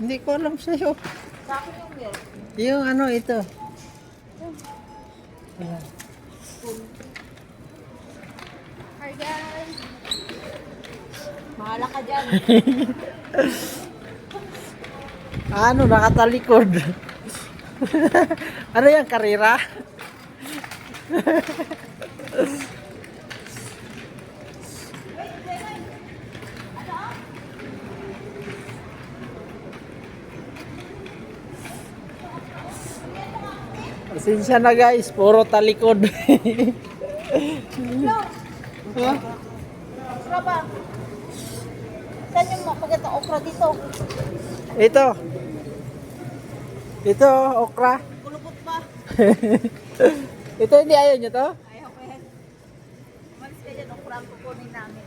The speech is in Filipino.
Hindi ko alam sa'yo. Sa akin yung milk. Yung ano ito. Ayan. Hi guys! Mahala ka dyan. Ano, nakatalikod. ano yan, karira? Pasensya na guys, puro talikod. Ha? Okra ba? Saan yung makagat ang okra dito? Ito. Ito, okra. Kulubot pa. Ito hindi ayaw nyo to? Ayaw ko yan. Malis ka dyan, okra ang kukunin namin.